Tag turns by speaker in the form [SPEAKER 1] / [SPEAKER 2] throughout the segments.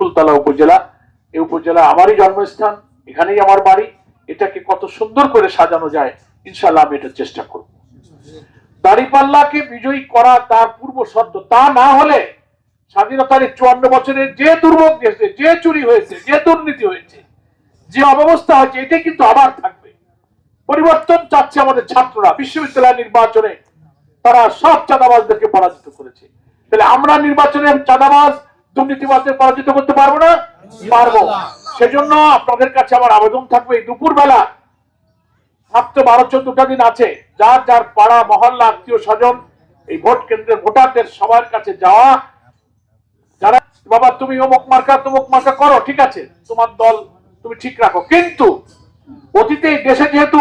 [SPEAKER 1] ফুলতলা উপজেলা এই উপজেলা আমারই জন্মস্থান, এখানেই আমার বাড়ি। এটাকে কত সুন্দর করে সাজানো যায় ইনশাল্লাহ আমি এটা চেষ্টা করব। দাড়িপাল্লাকে বিজয়ী করা তার পূর্ব শর্ত তা না হলে স্বাধীনতার চুয়ান্ন বছরে যে দুর্ভোগ গেছে যে চুরি হয়েছে, যে দুর্নীতি হয়েছে, যে অব্যবস্থা হয়েছে এটা কিন্তু আবার থাকবে। পরিবর্তন চাচ্ছে আমাদের ছাত্ররা, বিশ্ববিদ্যালয় নির্বাচনে তারা সব চাঁদাবাজদেরকে পরাজিত করেছে। তাহলে আমরা নির্বাচনে চাঁদাবাজ দুর্নীতিবাজদের পরাজিত করতে পারব না পারব। সেজন্য আপনাদের কাছে আমার আবেদন থাকবে এই দুপুর বেলা মাত্র বারো চোদ্দটা দিন আছে যার যার পাড়া মহল্লা আত্মীয় স্বজন এই ভোট কেন্দ্রের ভোটারদের সবার কাছে যাওয়া। যারা বাবা তুমি অমুক মার্কা তমুক মার্কা করো ঠিক আছে তোমার দল তুমি ঠিক রাখো। কিন্তু অতীতে দেশে যেহেতু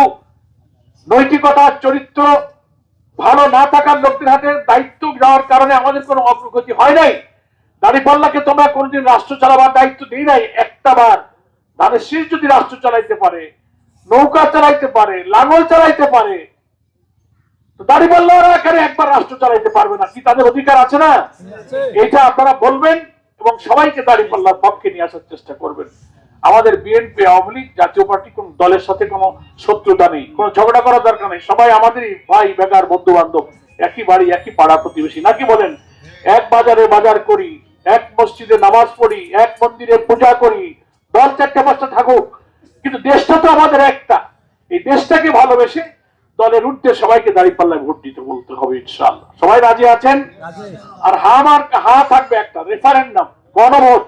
[SPEAKER 1] নৈতিকতা চরিত্র ভালো না থাকার লোকদের হাতে দায়িত্ব যাওয়ার কারণে আমাদের কোনো অগ্রগতি হয় নাই। দাঁড়িপাল্লাকে তোমরা কোনদিন রাষ্ট্র চালাবার দায়িত্ব দিই নাই, একটা বার। ধানের শীষ যদি রাষ্ট্র চালাইতে পারে, নৌকা চালাইতে পারে, লাঙল চালাইতে পারে একবার রাষ্ট্র চালাইতে পারবে না? কি তাদের অধিকার আছে না? এটা আপনারা বলবেন এবং সবাইকে দাঁড়িপাল্লার পক্ষে নিয়ে আসার চেষ্টা করবেন। আমাদের বিএনপি আওয়ামী লীগ, জাতীয় পার্টি কোন দলের সাথে কোনো শত্রুতা নেই, কোনো ঝগড়া করার দরকার নেই। সবাই আমাদেরই ভাই, বেকার বন্ধু বান্ধব একই বাড়ি, একই পাড়া প্রতিবেশী। নাকি বলেন? এক বাজারে বাজার করি এক মসজিদে নামাজ পড়ি এক মন্দিরে পূজা করি দল চারটে পাঁচটা থাকুক। কিন্তু দেশটা তো আমাদের একটা। এই দেশটাকে ভালোবেসে দলের ঊর্ধ্বে সবাইকে দাঁড়িয়ে পাল্লায় ভোট দিতে বলতে হবে ইনশাল্লাহ সবাই রাজি আছেন? আর হা আমার হা থাকবে একটা রেফারেন্ডাম গণভোট।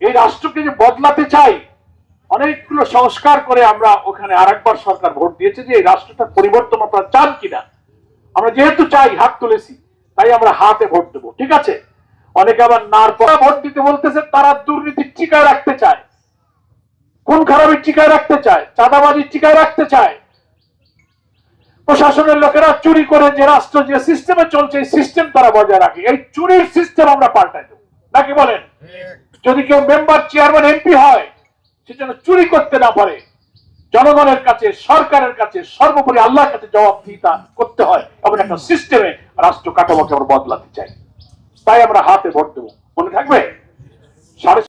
[SPEAKER 1] এই রাষ্ট্রকে যে বদলাতে চাই অনেকগুলো সংস্কার করে আমরা ওখানে আরেকবার সরকার ভোট দিয়েছে যে এই রাষ্ট্রটা পরিবর্তন আপনারা চান কিনা। আমরা যেহেতু চাই হাত তুলেছি তাই আমরা হাতে ভোট দেবো ঠিক আছে? অনেকে আবার নার পরে ভোট দিতে বলতেছে, তারা দুর্নীতির টিকায় রাখতে চায়। কোন খারাপের টিকায় রাখতে চায়, চাঁদাবাজির টিকায় রাখতে চায়। প্রশাসনের লোকেরা চুরি করে যে রাষ্ট্র, যে সিস্টেমে চলছে, এই সিস্টেম তারা বজায় রাখে। এই চুরির সিস্টেম আমরা পাল্টাই দেবো। নাকি বলেন? যদি কেউ মেম্বার চেয়ারম্যান এমপি হয়, সে যেন চুরি করতে না পারে, জনগণের কাছে, সরকারের কাছে, সর্বোপরি আল্লাহর কাছে জবাবদিহিতা করতে হয়, এমন একটা সিস্টেমে রাষ্ট্র কাঠামোকে আমরা বদলাতে চাই। তাই আমরা হাতে ভোট দেবো। মনে থাকবে? সাড়ে